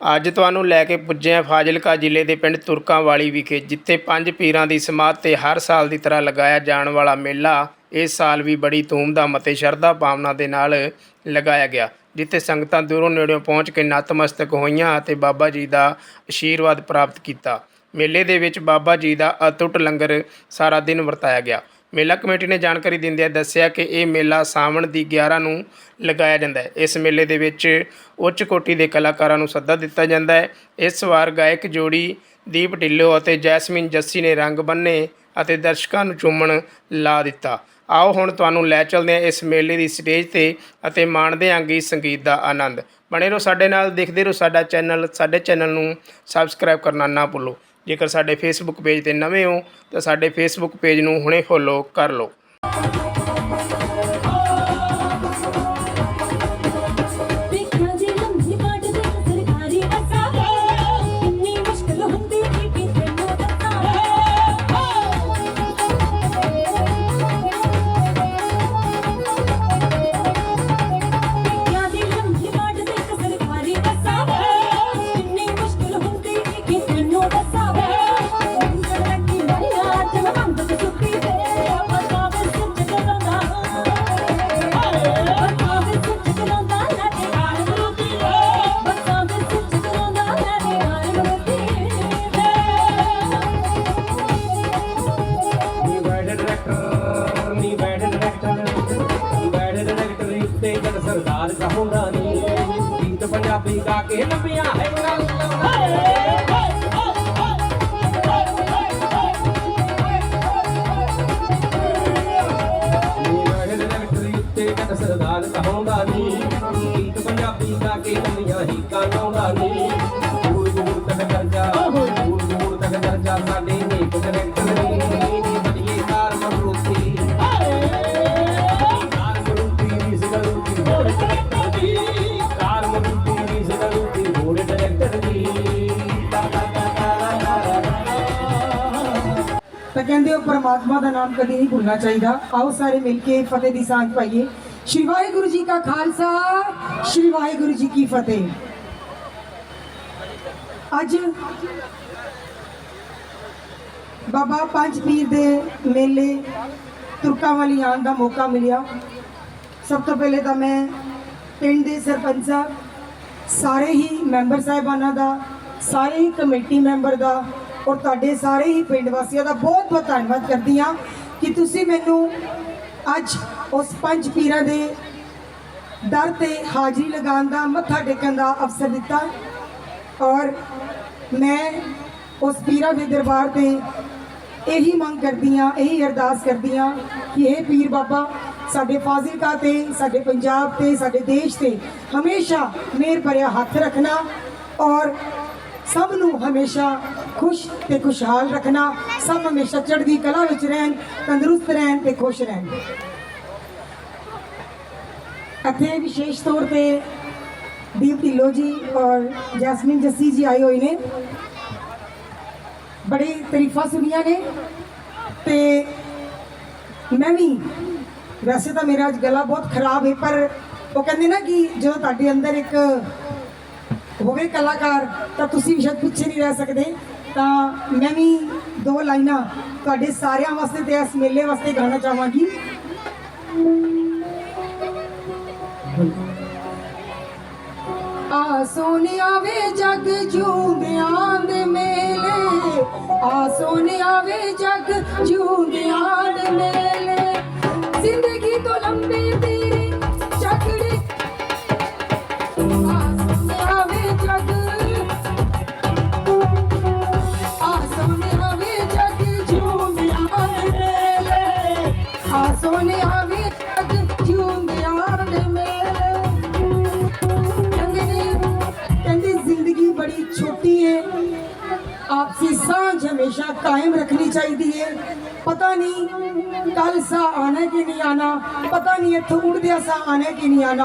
ਅੱਜ ਤੁਹਾਨੂੰ ਲੈ ਕੇ ਪੁੱਜੇ ਹਾਂ ਫਾਜ਼ਿਲਕਾ ਜ਼ਿਲ੍ਹੇ ਦੇ ਪਿੰਡ ਤੁਰਕਾਂ ਵਾਲੀ ਵਿਖੇ, ਜਿੱਥੇ ਪੰਜ ਪੀਰਾਂ ਦੀ ਸਮਾਧ ਤੇ ਹਰ ਸਾਲ ਦੀ ਤਰ੍ਹਾਂ ਲਗਾਇਆ ਜਾਣ ਵਾਲਾ ਮੇਲਾ ਇਸ ਸਾਲ ਵੀ ਬੜੀ ਧੂਮਧਾਮ ਅਤੇ ਸ਼ਰਧਾ ਭਾਵਨਾ ਦੇ ਨਾਲ ਲਗਾਇਆ ਗਿਆ, ਜਿੱਥੇ ਸੰਗਤਾਂ ਦੂਰੋਂ ਨੇੜਿਓਂ ਪਹੁੰਚ ਕੇ ਨਤਮਸਤਕ ਹੋਈਆਂ ਅਤੇ ਬਾਬਾ ਜੀ ਦਾ ਆਸ਼ੀਰਵਾਦ ਪ੍ਰਾਪਤ ਕੀਤਾ। ਮੇਲੇ ਦੇ ਵਿੱਚ ਬਾਬਾ ਜੀ ਦਾ ਅਤੁੱਟ ਲੰਗਰ ਸਾਰਾ ਦਿਨ ਵਰਤਾਇਆ ਗਿਆ। ਮੇਲਾ ਕਮੇਟੀ ਨੇ ਜਾਣਕਾਰੀ ਦਿੰਦਿਆਂ ਦੱਸਿਆ ਕਿ ਇਹ ਮੇਲਾ ਸਾਵਣ ਦੀ 11 ਨੂੰ ਲਗਾਇਆ ਜਾਂਦਾ ਹੈ। ਇਸ ਮੇਲੇ ਦੇ ਵਿੱਚ ਉੱਚ ਕੋਟੀ ਦੇ ਕਲਾਕਾਰਾਂ ਨੂੰ ਸੱਦਾ ਦਿੱਤਾ ਜਾਂਦਾ ਹੈ। ਇਸ ਵਾਰ ਗਾਇਕ ਜੋੜੀ ਦੀਪ ਢਿੱਲੋਂ ਅਤੇ ਜੈਸਮੀਨ ਜੱਸੀ ਨੇ ਰੰਗ ਬੰਨੇ ਅਤੇ ਦਰਸ਼ਕਾਂ ਨੂੰ ਚੁੰਮਣ ਲਾ ਦਿੱਤਾ। ਆਓ ਹੁਣ ਤੁਹਾਨੂੰ ਲੈ ਚੱਲਦੇ ਹਾਂ ਇਸ ਮੇਲੇ ਦੀ ਸਟੇਜ ਤੇ ਅਤੇ ਮਾਣਦੇ ਹਾਂ ਗੀਤ ਸੰਗੀਤ ਦਾ ਆਨੰਦ। ਬਣੇ ਰਹੋ ਸਾਡੇ ਨਾਲ, ਦੇਖਦੇ ਰਹੋ ਸਾਡਾ ਚੈਨਲ, ਸਾਡੇ ਚੈਨਲ ਨੂੰ ਸਬਸਕ੍ਰਾਈਬ ਕਰਨਾ ਨਾ ਭੁੱਲੋ। ਜੇਕਰ ਸਾਡੇ ਫੇਸਬੁੱਕ ਪੇਜ ਤੇ ਨਵੇਂ ਹੋ, ਤਾਂ ਸਾਡੇ ਫੇਸਬੁੱਕ ਪੇਜ ਨੂੰ ਹੁਣੇ ਫੋਲੋ ਕਰ ਲਓ। ਗਾ ਕੇ ਲੰਬੀਆਂ ਹੈ ਗੱਲ ਨੀ ਉੱਤੇ ਜਦ ਸਰਦਾਰ ਕਹਾਉਂਦਾ ਨੀ ਗੀਤ ਪੰਜਾਬੀ ਗਾ ਕੇ ਲੰਬੀਆਂ ਹੀ ਕਾਂਦਾ ਨੀ ਦੂਰ ਦੂਰ ਤੱਕ ਚਰਚਾ ਦੂਰ ਦੂਰ ਤੱਕ ਚਰਚਾ ਸਾਡੇ ਨੇਕ ਡਾਇਰੈਕਟਰ ਤਾਂ ਕਹਿੰਦੇ ਉਹ ਪਰਮਾਤਮਾ ਦਾ ਨਾਮ ਕਦੀ ਨਹੀਂ ਭੁੱਲਣਾ ਚਾਹੀਦਾ। ਆਓ ਸਾਰੇ ਮਿਲ ਕੇ ਫਤਿਹ ਦੀ ਸਾਂਝ ਪਾਈਏ। ਸ਼੍ਰੀ ਵਾਹਿਗੁਰੂ ਜੀ ਕਾ ਖਾਲਸਾ, ਸ਼੍ਰੀ ਵਾਹਿਗੁਰੂ ਜੀ ਕੀ ਫਤਿਹ। ਅੱਜ ਬਾਬਾ ਪੰਜ ਪੀਰ ਦੇ ਮੇਲੇ ਤੁਰਕਾਂ ਵਾਲੀ ਆਉਣ ਦਾ ਮੌਕਾ ਮਿਲਿਆ। ਸਭ ਤੋਂ ਪਹਿਲੇ ਤਾਂ ਮੈਂ ਪਿੰਡ ਦੇ ਸਰਪੰਚਾਂ, ਸਾਰੇ ਹੀ ਮੈਂਬਰ ਸਾਹਿਬਾਨਾਂ ਦਾ, ਸਾਰੇ ਹੀ ਕਮੇਟੀ ਮੈਂਬਰ ਦਾ ਔਰ ਤੁਹਾਡੇ ਸਾਰੇ ਹੀ ਪਿੰਡ ਵਾਸੀਆਂ ਦਾ ਬਹੁਤ ਬਹੁਤ ਧੰਨਵਾਦ ਕਰਦੀ ਹਾਂ ਕਿ ਤੁਸੀਂ ਮੈਨੂੰ ਅੱਜ ਉਸ ਪੰਜ ਪੀਰਾਂ ਦੇ ਦਰ ਤੇ ਹਾਜ਼ਰੀ ਲਗਾਉਣ ਦਾ, ਮੱਥਾ ਟੇਕਣ ਦਾ ਅਵਸਰ ਦਿੱਤਾ। ਔਰ ਮੈਂ ਉਸ ਪੀਰਾਂ ਦੇ ਦਰਬਾਰ ਤੇ ਇਹੀ ਮੰਗ ਕਰਦੀ ਹਾਂ, ਇਹੀ ਅਰਦਾਸ ਕਰਦੀ ਹਾਂ ਕਿ ਇਹ ਪੀਰ ਬਾਬਾ ਸਾਡੇ ਫਾਜ਼ਿਲਕਾ ਤੇ, ਸਾਡੇ ਪੰਜਾਬ ਤੇ, ਸਾਡੇ ਦੇਸ਼ ਤੇ ਹਮੇਸ਼ਾ ਮਿਹਰ ਭਰਿਆ ਹੱਥ ਰੱਖਣਾ ਔਰ ਸਭ ਨੂੰ ਹਮੇਸ਼ਾ ਖੁਸ਼ ਤੇ ਖੁਸ਼ਹਾਲ ਰੱਖਣਾ, ਸਭ ਹਮੇਸ਼ਾ ਚੜ੍ਹਦੀ ਕਲਾ ਵਿੱਚ ਰਹਿਣ, ਤੰਦਰੁਸਤ ਰਹਿਣ ਤੇ ਖੁਸ਼ ਰਹਿਣ। ਇੱਥੇ ਵਿਸ਼ੇਸ਼ ਤੌਰ ਤੇ ਦੀਪ ਢਿੱਲੋ ਜੀ ਔਰ ਜੈਸਮੀਨ ਜੱਸੀ ਜੀ ਆਏ ਹੋਏ ਨੇ। ਬੜੀ ਤਾਰੀਫਾਂ ਸੁਣੀਆਂ ਨੇ ਤੇ ਮੈਂ ਵੀ, ਵੈਸੇ ਤਾਂ ਮੇਰਾ ਅੱਜ ਗਲਾ ਬਹੁਤ ਖਰਾਬ ਹੈ, ਪਰ ਉਹ ਕਹਿੰਦੇ ਨਾ ਕਿ ਜਦੋਂ ਤੁਹਾਡੇ ਅੰਦਰ ਇੱਕ ਹੋਵੇ ਕਲਾਕਾਰ, ਤਾਂ ਤੁਸੀਂ ਵੀ ਸ਼ਾਇਦ ਪਿੱਛੇ ਨਹੀਂ ਰਹਿ ਸਕਦੇ। ਤਾਂ ਮੈਂ ਵੀ ਦੋ ਲਾਈਨਾਂ ਤੁਹਾਡੇ ਸਾਰਿਆਂ ਵਾਸਤੇ ਤੇ ਇਸ ਮੇਲੇ ਵਾਸਤੇ ਗਾਣਾ ਚਾਹਾਂਗੀ। ਆ ਸੋਨਿਆ ਵੇ ਜਗ ਜੂੰਦਿਆਂ ਦੇ ਮੇਲੇ। ਆ ਸੋਨਿਆ ਵੇ ਜਗ ਜੂੰਦਿਆਂ ਦੇ ਮੇਲੇ। ਸਾ ਆਣਾ ਕਿ ਨਹੀਂ ਆਣਾ? ਪਤਾ ਨਹੀਂ ਇੱਥੋਂ ਉੜਦਿਆ ਸਾ ਆਣਾ ਕਿ ਨਹੀਂ ਆਣਾ।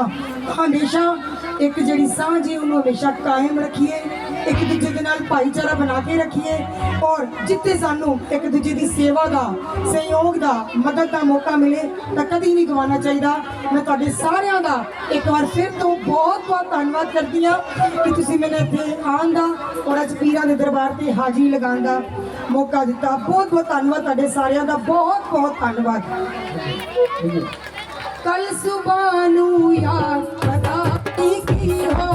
ਇੱਕ ਜਿਹੜੀ ਸਾਂਝ ਹੈ ਉਹਨੂੰ ਹਮੇਸ਼ਾ ਕਾਇਮ ਰੱਖੀਏ, ਇੱਕ ਦੂਜੇ ਦੇ ਨਾਲ ਭਾਈਚਾਰਾ ਬਣਾ ਕੇ ਰੱਖੀਏ ਔਰ ਜਿੱਥੇ ਸਾਨੂੰ ਇੱਕ ਦੂਜੇ ਦੀ ਸੇਵਾ ਦਾ, ਸਹਿਯੋਗ ਦਾ, ਮਦਦ ਦਾ ਮੌਕਾ ਮਿਲੇ, ਤਾਂ ਕਦੀ ਨਹੀਂ ਗਵਾਉਣਾ ਚਾਹੀਦਾ। ਮੈਂ ਤੁਹਾਡੇ ਸਾਰਿਆਂ ਦਾ ਇੱਕ ਵਾਰ ਫਿਰ ਤੋਂ ਬਹੁਤ ਬਹੁਤ ਧੰਨਵਾਦ ਕਰਦੀ ਹਾਂ ਕਿ ਤੁਸੀਂ ਮੈਨੂੰ ਇੱਥੇ ਆਉਣ ਦਾ ਔਰ ਅੱਜ ਪੀਰਾਂ ਦੇ ਦਰਬਾਰ ਤੇ ਹਾਜ਼ਰੀ ਲਗਾਉਣ ਦਾ ਮੌਕਾ ਦਿੱਤਾ। ਬਹੁਤ ਬਹੁਤ ਧੰਨਵਾਦ ਤੁਹਾਡੇ ਸਾਰਿਆਂ ਦਾ। ਬਹੁਤ ਬਹੁਤ ਧੰਨਵਾਦ। ਕੱਲ ਸੁਬਾਹ ਨੂੰ ਯਾਦ ਪਤਾ ਕੀ ਹੋਣਾ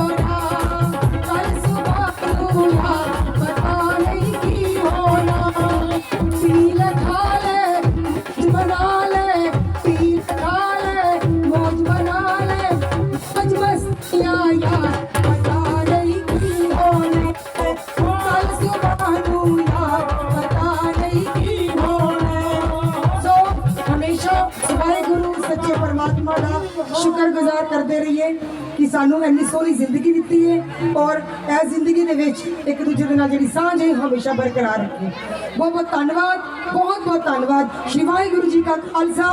ਕਰਦੇ ਰਹੀਏ ਕਿ ਸਾਨੂੰ ਇੰਨੀ ਸੋਹਣੀ ਜ਼ਿੰਦਗੀ ਦਿੱਤੀ ਹੈ ਔਰ ਇਹ ਜ਼ਿੰਦਗੀ ਦੇ ਵਿੱਚ ਇੱਕ ਦੂਜੇ ਦੇ ਨਾਲ ਜਿਹੜੀ ਸਾਂਝ ਹੈ ਹਮੇਸ਼ਾ ਬਰਕਰਾਰ ਰੱਖੀਏ ਬਹੁਤ ਬਹੁਤ ਧੰਨਵਾਦ, ਬਹੁਤ ਬਹੁਤ ਧੰਨਵਾਦ। ਸ਼੍ਰੀ ਵਾਹਿਗੁਰੂ ਜੀ ਕਾ ਖਾਲਸਾ,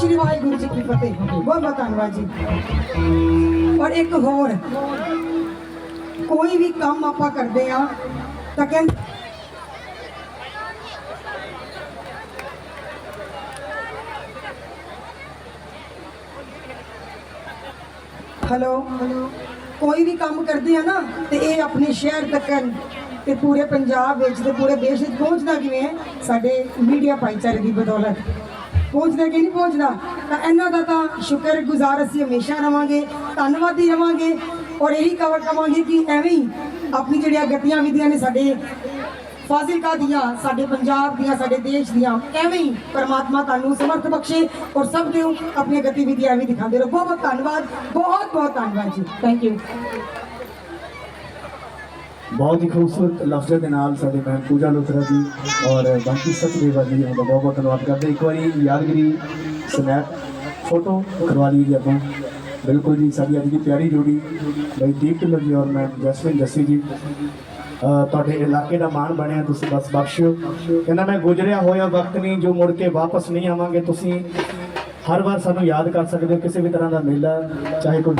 ਸ਼੍ਰੀ ਵਾਹਿਗੁਰੂ ਜੀ ਕੀ ਫਤਿਹ। ਬਹੁਤ ਬਹੁਤ ਧੰਨਵਾਦ ਜੀ। ਔਰ ਇੱਕ ਹੋਰ, ਕੋਈ ਵੀ ਕੰਮ ਆਪਾਂ ਕਰਦੇ ਆ ਤਾਂ ਕਹਿੰਦੇ ਹੈਲੋ। ਕੋਈ ਵੀ ਕੰਮ ਕਰਦੇ ਆ ਨਾ, ਤੇ ਇਹ ਆਪਣੇ ਸ਼ਹਿਰ ਤੱਕ ਤੇ ਪੂਰੇ ਪੰਜਾਬ ਵਿੱਚ ਤੇ ਪੂਰੇ ਦੇਸ਼ ਵਿੱਚ ਪਹੁੰਚਦਾ ਕਿਵੇਂ ਹੈ? ਸਾਡੇ ਮੀਡੀਆ ਭਾਈਚਾਰੇ ਦੀ ਬਦੌਲਤ। ਪਹੁੰਚਦਾ ਕਿ ਨਹੀਂ ਪਹੁੰਚਦਾ? ਤਾਂ ਇਹਨਾਂ ਦਾ ਤਾਂ ਸ਼ੁਕਰਗੁਜ਼ਾਰ ਅਸੀਂ ਹਮੇਸ਼ਾ ਰਵਾਂਗੇ, ਧੰਨਵਾਦੀ ਰਵਾਂਗੇ, ਔਰ ਇਹੀ ਕਵਰ ਕਵਾਂਗੇ ਕਿ ਐਵੇਂ ਹੀ ਆਪਣੀ ਜਿਹੜੀਆਂ ਗਤੀਆਂ ਵਿਧੀਆਂ ਨੇ ਸਾਡੇ ਫਾਜ਼ਿਲਕਾ ਦੀਆਂ, ਸਾਡੇ ਪੰਜਾਬ ਦੀਆਂ, ਸਾਡੇ ਦੇਸ਼ ਦੀਆਂ, ਐਵੇਂ ਹੀ ਪਰਮਾਤਮਾ ਤੁਹਾਨੂੰ ਸਮਰਥ ਬਖਸ਼ੇ ਔਰ ਸਭ ਨੂੰ ਆਪਣੀਆਂ ਗਤੀਵਿਧੀਆਂ ਐਵੇਂ ਦਿਖਾਉਂਦੇ ਰਹੋ। ਬਹੁਤ ਬਹੁਤ ਧੰਨਵਾਦ ਬਹੁਤ ਬਹੁਤ ਧੰਨਵਾਦ ਜੀ। ਥੈਂਕ ਯੂ ਬਹੁਤ ਹੀ ਖੂਬਸੂਰਤ ਲਫ਼ਜ਼ਾਂ ਦੇ ਨਾਲ ਸਾਡੇ ਭੈਣ ਪੂਜਾ ਲੋਥਰਾ ਜੀ ਔਰ ਬਾਕੀ ਸਤਿਦੇਵਾ ਜੀ ਉਹਨਾਂ ਦਾ ਬਹੁਤ ਬਹੁਤ ਧੰਨਵਾਦ ਕਰਦੇ ਇੱਕ ਵਾਰੀ ਯਾਦਗਰੀ ਸਨੈਪ ਫੋਟੋ ਕਰਵਾ ਲਈ ਜੀ ਆਪਾਂ। ਬਿਲਕੁਲ ਜੀ, ਸਾਡੀ ਅੱਜ ਦੀ ਪਿਆਰੀ ਜੋੜੀ ਬਈ ਦੀਪ ਢਿੱਲੋਂ ਜੀ ਔਰ ਮੈਂ ਜਸਵਿੰਦਰ ਜੱਸੀ ਜੀ। ਤੁਹਾਡੇ ਇਲਾਕੇ ਦਾ ਮਾਣ ਬਣਿਆ, ਤੁਸੀਂ ਬਸ ਬਖਸ਼ਿਓ ਕਹਿੰਦਾ, ਮੈਂ ਗੁਜ਼ਰਿਆ ਹੋਇਆ ਵਕਤ ਨਹੀਂ, ਜੋ ਮੁੜ ਕੇ ਵਾਪਸ ਨਹੀਂ ਆਵਾਂਗੇ, ਤੁਸੀਂ ਹਰ ਵਾਰ ਸਾਨੂੰ ਯਾਦ ਕਰ ਸਕਦੇ ਹੋ, ਕਿਸੇ ਵੀ ਤਰ੍ਹਾਂ ਦਾ ਮੇਲਾ, ਚਾਹੇ ਕੋਈ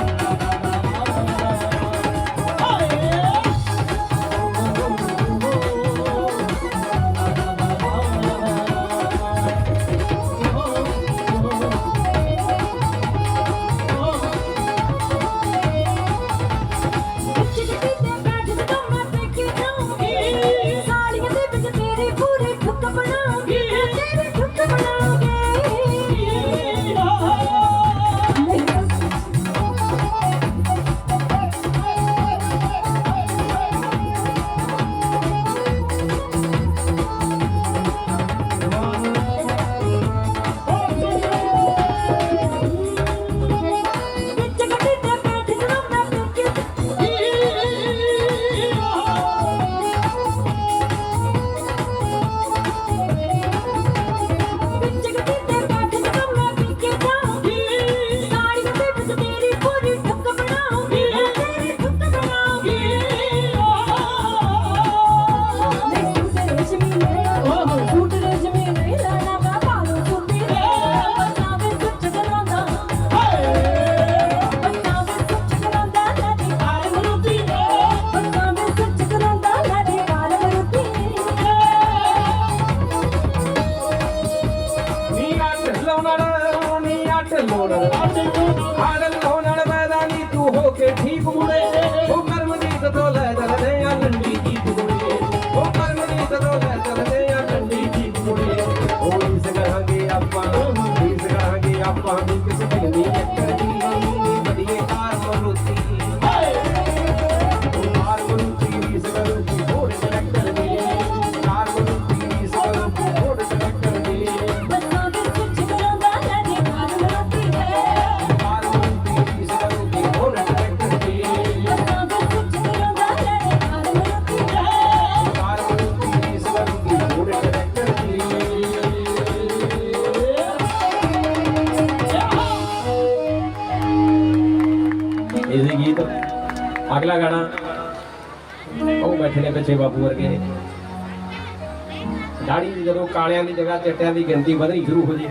ਜਦੋਂ ਦੀ ਜਗ੍ਹਾ ਚਿੱਟਿਆਂ ਦੀ ਗਿਣਤੀ ਵਧਣੀ ਸ਼ੁਰੂ ਹੋ ਜੇ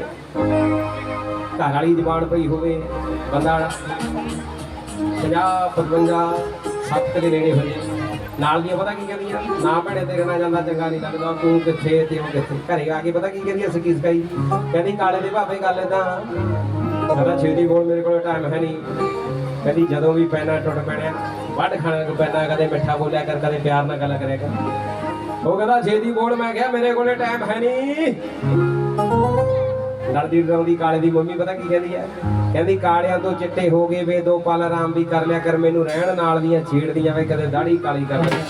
ਘਰ ਵਾਲੀ ਜ਼ਬਾਨ ਪਈ ਹੋਵੇ, ਬੰਦਾ 50 55 60 ਦੇ ਨੇੜੇ ਹੋ ਜੇ। ਨਾਲ ਦੀਆਂ ਪਤਾ ਕੀ ਕਹਿੰਦੀਆਂ? ਨਾ ਭੈਣੇ ਤੇਰੇ ਨਾਲ ਜਾਂਦਾ ਚੰਗਾ ਨਹੀਂ ਲੱਗਦਾ, ਤੂੰ ਕਿੱਥੇ ਤੇ ਉਹ ਕਿੱਥੇ? ਘਰੇ ਆ ਕੇ ਪਤਾ ਕੀ ਕਹਿੰਦੀ ਅਸੀਂ ਸਕਾਈ ਕਹਿੰਦੀ ਕਾਲੇ ਦੇ ਭਾਵੇਂ ਗੱਲ ਏਦਾਂ ਕਹਿੰਦਾ ਛੇਤੀ ਕੋਲ ਮੇਰੇ ਕੋਲ ਟਾਈਮ ਹੈ ਨਹੀਂ। ਕਹਿੰਦੀ ਜਦੋਂ ਵੀ ਪੈਣਾ ਟੁੱਟ ਪੈਣਾ, ਵੱਢ ਖਾਣਾ ਕੋ ਪੈਣਾ ਕਦੇ ਮਿੱਠਾ ਬੋਲਿਆ ਕਰ, ਕਦੇ ਪਿਆਰ ਨਾਲ ਗੱਲ ਕਰਿਆ ਕਰ। ਉਹ ਕਹਿੰਦਾ ਛੇਤੀ ਬੋਲ ਮੈਂ ਕਿਹਾ, ਮੇਰੇ ਕੋਲੇ ਟਾਈਮ ਹੈ ਨਹੀਂ ਲੜਦੀ ਡਰਾਉਂਦੀ ਕਾਲੇ ਦੀ ਮੰਮੀ ਪਤਾ ਕੀ ਕਹਿੰਦੀ ਹੈ? ਕਹਿੰਦੀ, ਕਾਲਿਆਂ ਤੋਂ ਚਿੱਟੇ ਹੋ ਗਏ ਵੇ, ਦੋ ਪਲ ਆਰਾਮ ਵੀ ਕਰ ਲਿਆ ਕਰ, ਮੈਨੂੰ ਰਹਿਣ ਨਾਲ ਦੀਆਂ ਛੇੜਦੀਆਂ ਵੇ, ਕਦੇ ਦਾੜੀ ਕਾਲੀ ਕਰ ਲਿਆ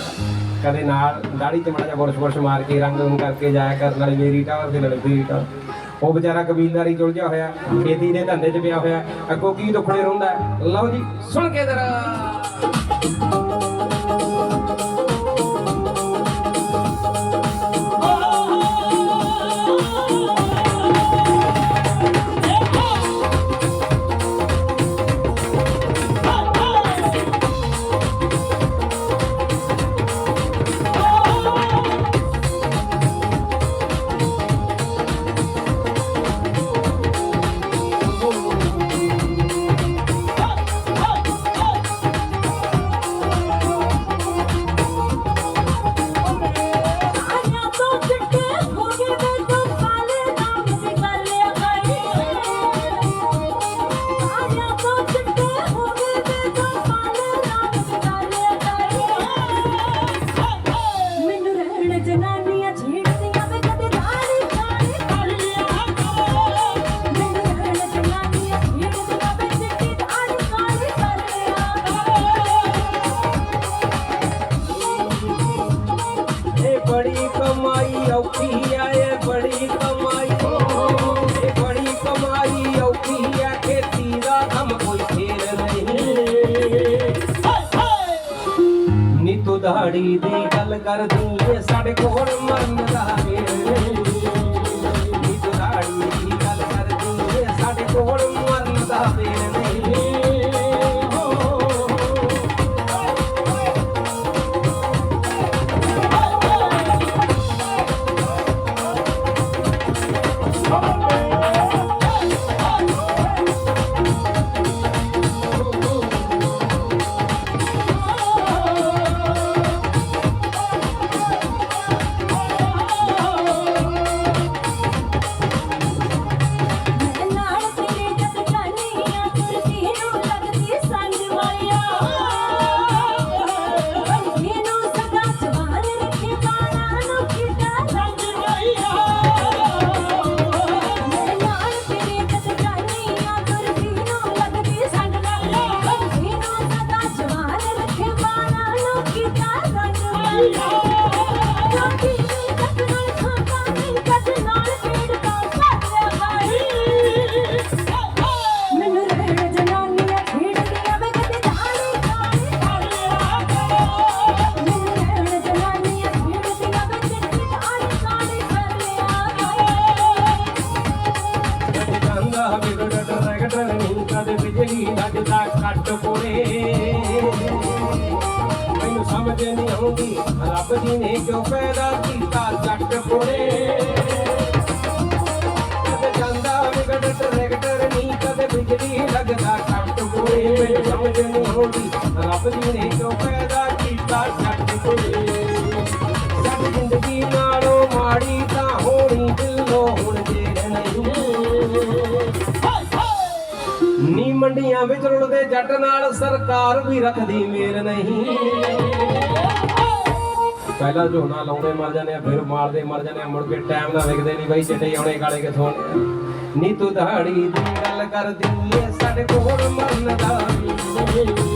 ਕਦੇ ਨਾਲ ਦਾੜੀ ਤੇ ਮਾੜਾ ਜਿਹਾ ਬੁਰਸ਼ ਬੁਰਸ਼ ਮਾਰ ਕੇ ਰੰਗ ਨੂੰ ਕਰਕੇ ਜਾਇਆ ਕਰ, ਨਾਲੇ ਮੇਰੀ ਟਾਵਰ ਤੇ ਨਾਲੇ ਤੇਰੀ ਟਾਵਰ ਉਹ ਵਿਚਾਰਾ ਕਬੀਲਦਾਰੀ ਚ ਉਲਝਿਆ ਹੋਇਆ, ਖੇਤੀ ਦੇ ਧੰਦੇ 'ਚ ਪਿਆ ਹੋਇਆ, ਅੱਗੋਂ ਕੀ ਦੁੱਖੜੇ ਰਹਿੰਦਾ ਲਓ ਜੀ, ਸੁਣ ਕੇ ਜਰਾ। ਨੀ ਦੀ ਗੱਲ ਕਰਦੀ ਇਹ ਸਾਡੇ ਕੋਲ ਮਰਨ ਦਾ ਵੇਲ ਨਹੀਂ ਦੀ ਗੱਲ ਕਰਦੀ ਇਹ ਸਾਡੇ ਕੋਲ ਮਰਨ ਦਾ ਵੇਲ। ਲੱਗਦਾ ਕੱਟ ਮੈਨੂੰ ਸਮਝ ਨਹੀਂ ਆਉਂਦੀ ਰੱਬ ਜੀ ਨੇ ਕਿਉਂ ਪੈਦਾ ਕੀਤਾ ਜੱਟ ਕੋਲੇ ਕਦੇ ਜਾਂਦਾ ਵਿਗੜ ਰਗੜ ਨਹੀਂ ਕਦੇ ਬਿਜਲੀ ਲੱਗਦਾ ਕੱਟ ਕੋਲੇ ਮੈਨੂੰ ਸਮਝ ਨਹੀਂ ਆਉਂਦੀ, ਰੱਬ ਜੀ ਨੇ ਕਿਉਂ ਪੈਦਾ ਨੀ ਵਿੱਚ ਰੁਲਦੇ ਜੱਟ ਨਾਲ ਸਰਕਾਰ ਵੀ ਰੱਖਦੀ ਮੇਰ ਨਹੀਂ। ਪਹਿਲਾਂ ਝੋਨਾ ਲਾਉਂਦੇ ਮਰ ਜਾਂਦੇ ਆ, ਫਿਰ ਮਾਰਦੇ ਮਰ ਜਾਂਦੇ ਆ, ਮੁੜ ਕੇ ਟਾਈਮ ਨਾਲ ਵਿਕਦੇ ਨਹੀਂ ਬਈ, ਚਿੱਟੇ ਆਉਣੇ ਕਾਲੇ ਕਿਥੋਂ ਨੀ? ਤੂੰ ਦਹਾੜੀ ਦੀ ਗੱਲ ਕਰਦੀ ਏ ਸਾਡੇ ਕੋਲ ਮਰਨ ਦਾ ਨੀ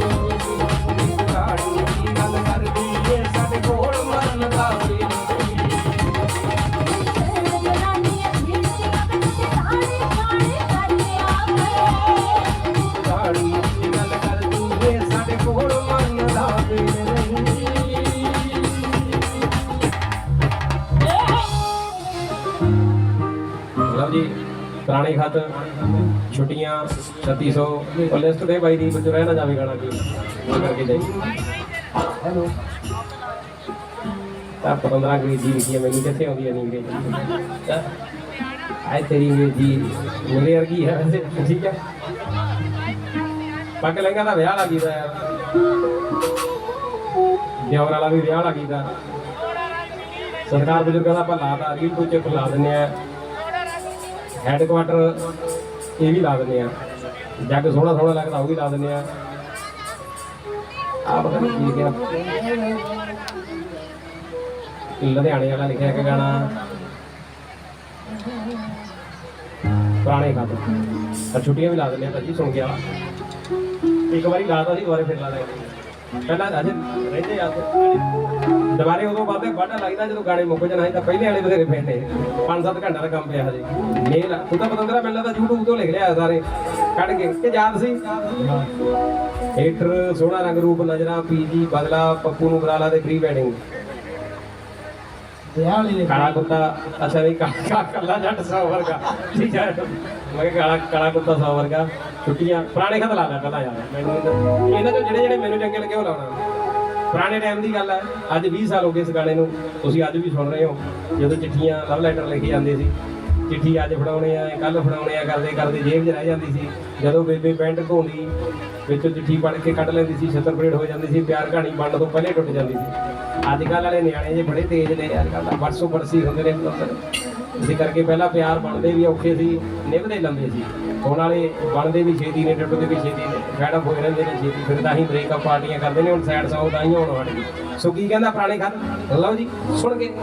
ਪੁਰਾਣੇ ਖਤ ਛੁੱਟੀਆਂ 3600 ਉਹ ਲਿਸਟ ਦੇ ਬਾਈ ਦੀ ਵਿੱਚ ਰਹਿ ਨਾ ਜਾਵੇ ਗਾਣਾ ਕੀ ਕਰਕੇ ਜਾਈ। ਹੈਲੋ ਤਾਂ ਪਤੰਦਰਾ ਅੰਗਰੇਜ਼ੀ ਲਿਖੀ ਹੈ ਮੈਨੂੰ ਕਿੱਥੇ ਆਉਂਦੀ ਹੈ ਅੰਗਰੇਜ਼ੀ? ਆਏ ਤੇਰੀ ਅੰਗਰੇਜ਼ੀ ਮੇਰੇ ਵਰਗੀ ਹੈ ਵੈਸੇ ਠੀਕ ਹੈ ਪੱਗ ਲੰਗਾ ਦਾ ਵਿਆਹ ਲੱਗੀ ਦਾ ਯਾਰ ਦਿਓਰ ਵਾਲਾ ਵੀ ਵਿਆਹ ਵਾਲਾ ਕੀਤਾ ਸਰਕਾਰ ਬਜ਼ੁਰਗਾਂ ਦਾ ਭਲਾ ਦਾ ਰੀਲ ਤੋਂ ਚਿੱਪ ਲਾ ਦਿੰਦੇ ਆ। ਹੈੱਡਕੁਆਟਰ ਇਹ ਵੀ ਲਾ ਦਿੰਦੇ ਆ। ਜੱਗ ਸੋਹਣਾ ਸੋਹਣਾ ਲੱਗਦਾ, ਉਹ ਵੀ ਲਾ ਦਿੰਦੇ ਆ। ਆ ਪਤਾ ਨਹੀਂ ਕੀ ਗਿਆ ਲੁਧਿਆਣੇ ਵਾਲਾ ਲਿਖਿਆ ਇੱਕ ਗਾਣਾ। ਪੁਰਾਣੇ ਖਾਤੇ ਪਰ ਛੁੱਟੀਆਂ ਵੀ ਲਾ ਦਿੰਦੇ ਆ ਤਾਂ ਸੁਣ ਗਿਆ ਇੱਕ ਵਾਰੀ ਲਾਤਾ ਸੀ ਦੁਬਾਰੇ ਫਿਰ ਲਾ ਲਿਆ ਪਹਿਲਾਂ ਅਜੇ ਰਹਿੰਦੇ ਆ ਦੁਬਾਰੇ ਉਦੋਂ ਬਾਅਦ ਵਾਢਾ ਲੱਗਦਾ ਜਦੋਂ ਗਾਣੇ ਮੁੱਕ ਜਾਣਾ ਸੀ ਤਾਂ ਪਹਿਲੇ ਵਾਲੇ ਬਥੇਰੇ ਫੇਟੇ 5-7 ਘੰਟਾ ਦਾ ਕੰਮ ਪਿਆ ਹਜੇ। ਮੇਲ। ਤੂੰ ਤਾਂ ਪਤੰਦਰਾ ਮੈਨੂੰ ਲੱਗਦਾ YouTube ਤੋਂ ਲਿਖ ਲਿਆ ਸਾਰੇ। ਕੱਢ ਕੇ। ਕਿ ਯਾਦ ਸੀ? ਹੀਟਰ ਸੋਹਣਾ ਰੰਗ ਰੂਪ ਨਜ਼ਰਾਂ ਪੀਜੀ ਬਦਲਾ ਪੱਪੂ ਨੂੰ ਬਰਾਲਾ ਦੇ ਪ੍ਰੀ ਵੈਡਿੰਗ ਵਿਆਹ ਵਾਲੇ ਕਾਲਾ ਕੁੱਤਾ ਅੱਛਾ ਨਹੀਂ ਕਾਲਾ ਕੱਲਾ ਜੱਟ ਸੌ ਵਰਗਾ। ਠੀਕ ਹੈ। ਮੈਂ ਕਿਹਾ ਕਾਲਾ ਕਾਲਾ ਕੁੱਤਾ ਸੌ ਵਰਗਾ, ਛੁੱਟੀਆਂ, ਪੁਰਾਣੇ ਖਤ ਲਾ ਲਿਆ ਪਹਿਲਾਂ ਯਾਰ, ਮੈਨੂੰ ਇਹਨਾਂ- ਇਹਨਾਂ ਚੋਂ ਜਿਹੜੇ ਜਿਹੜੇ ਮੈਨੂੰ ਚੰਗੇ ਲੱਗੇ ਉਹ ਲਾਉਣਾ। ਪੁਰਾਣੇ ਟਾਈਮ ਦੀ ਗੱਲ ਹੈ, ਅੱਜ 20 ਸਾਲ ਹੋ ਗਏ ਇਸ ਗਾਣੇ ਨੂੰ, ਤੁਸੀਂ ਅੱਜ ਵੀ ਸੁਣ ਰਹੇ ਹੋ, ਜਦੋਂ ਚਿੱਠੀਆਂ ਲਵ ਲੈਟਰ ਲਿਖੇ ਜਾਂਦੇ ਸੀ, ਚਿੱਠੀ ਅੱਜ ਫੜਾਉਣੇ ਆ ਕੱਲ ਫੜਾਉਣੇ ਆ, ਕਰਦੇ ਕਰਦੇ ਜੇਬ 'ਚ ਰਹਿ ਜਾਂਦੀ ਸੀ, ਜਦੋਂ ਬੇਬੇ ਪੈਂਟ ਧੋਂਦੀ ਵਿੱਚੋਂ ਚਿੱਠੀ ਪੜ੍ਹ ਕੇ ਕੱਢ ਲੈਂਦੀ ਸੀ, ਛੱਤਰ ਪਰੇਡ ਹੋ ਜਾਂਦੀ ਸੀ, ਪਿਆਰ ਕਹਾਣੀ ਵੰਡ ਤੋਂ ਪਹਿਲੇ ਟੁੱਟ ਜਾਂਦੀ ਸੀ। ਅੱਜ ਕੱਲ੍ਹ ਵਾਲੇ ਨਿਆਣੇ ਜੇ ਬੜੇ ਤੇਜ਼ ਨੇ, ਅੱਜ ਕੱਲ੍ਹ ਤਾਂ ਵਰਸੋਂ ਵਰਸੀ ਹੁੰਦੇ ਨੇ ਪੁੱਤਰ ਇਸ ਕਰਕੇ ਪਹਿਲਾਂ ਪਿਆਰ ਬਣਦੇ ਵੀ ਔਖੇ ਸੀ, ਨਿਭਦੇ ਲੰਬੇ ਸੀ। ਹੁਣ ਵਾਲੇ ਬਣਦੇ ਵੀ ਛੇਤੀ ਨੇ ਟੁੱਟਦੇ ਵੀ ਛੇਤੀ ਨੇ ਫੈਡਅਪ ਹੋਏ ਰਹਿੰਦੇ ਨੇ ਛੇਤੀ, ਫਿਰ ਤਾਂ ਹੀ ਬ੍ਰੇਕਅਪ ਪਾਰਟੀਆਂ ਕਰਦੇ ਨੇ, ਹੁਣ ਸੈਡ ਸੌਂਗ ਤਾਂ ਹੀ ਹੋਣ ਹਟ ਸੋ ਕੀ ਕਹਿੰਦਾ ਪੁਰਾਣੇ ਖਤ? ਲਓ ਜੀ, ਸੁਣ ਕੇ।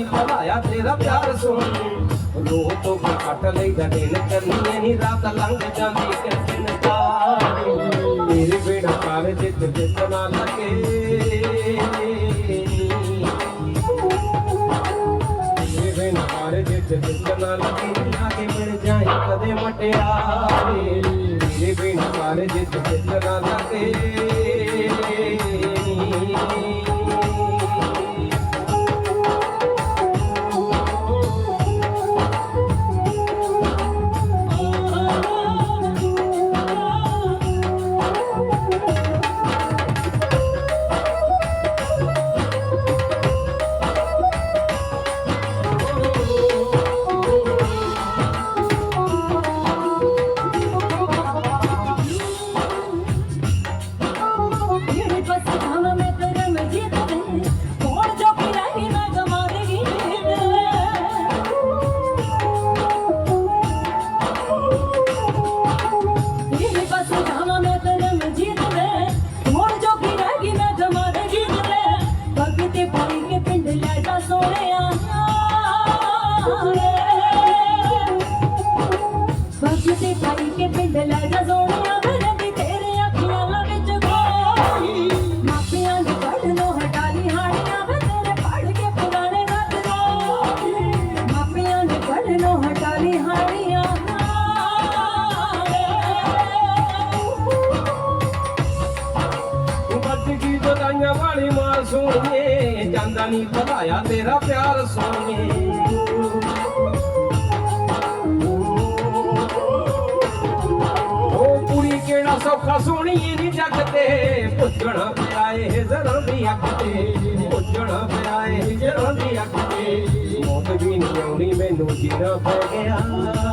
ਨਹੀਂ ਭਲਾਇਆ ਤੇਰਾ ਪਿਆਰ ਸੋਣੀਏ ਰੋਹ ਤੋਂ ਕੱਟ ਲਈ ਦਾ ਦਿਨ ਕਰਨੀਏ ਨਹੀਂ ਰਾਤ ਲੰਘ ਜਾਂਦੀ ਕਿਸੇ ਨੇ ਮੇਰੇ ਬੇੜਾ ਕਾਲ ਜਿੱਤ ਜਿੱਤ ਨਾ ਲੱਗੇ। ਜਿਵੇਂ ਨਾਰੇ ਜਿੱਤ ਜਿੱਤ ਨਾ ਲੱਗੀ। ਆ ਕੇ ਮਿਲ ਜਾਏ ਕਦੇ ਮਟਿਆਰੇ। ਮੇਰੇ ਬਿਨ ਨਾਰੇ ਜਿੱਤ ਜਿੱਤ ਲੱਗੇ। ਨਹੀਂ ਵਧਾਇਆ ਤੇਰਾ ਪਿਆਰ ਸੋਹਣੀ ਉਹ ਕੁੜੀ ਕਿਹੜਾ ਸੌਖਾ ਸੋਹਣੀ ਨਹੀਂ ਜੱਗ ਤੇ ਪੁੱਜਣਾ ਪਿਆ ਇਹ ਜ਼ਰਾ ਦੀ ਅੱਖ ਤੇ। ਪੁੱਜਣਾ ਪਿਆ ਇਹ ਦੀ ਅੱਖ ਤੇ। ਮੌਤ ਵੀ ਨਹੀਂ ਆਉਣੀ, ਮੈਨੂੰ ਜੀਣਾ ਪੈ ਗਿਆ।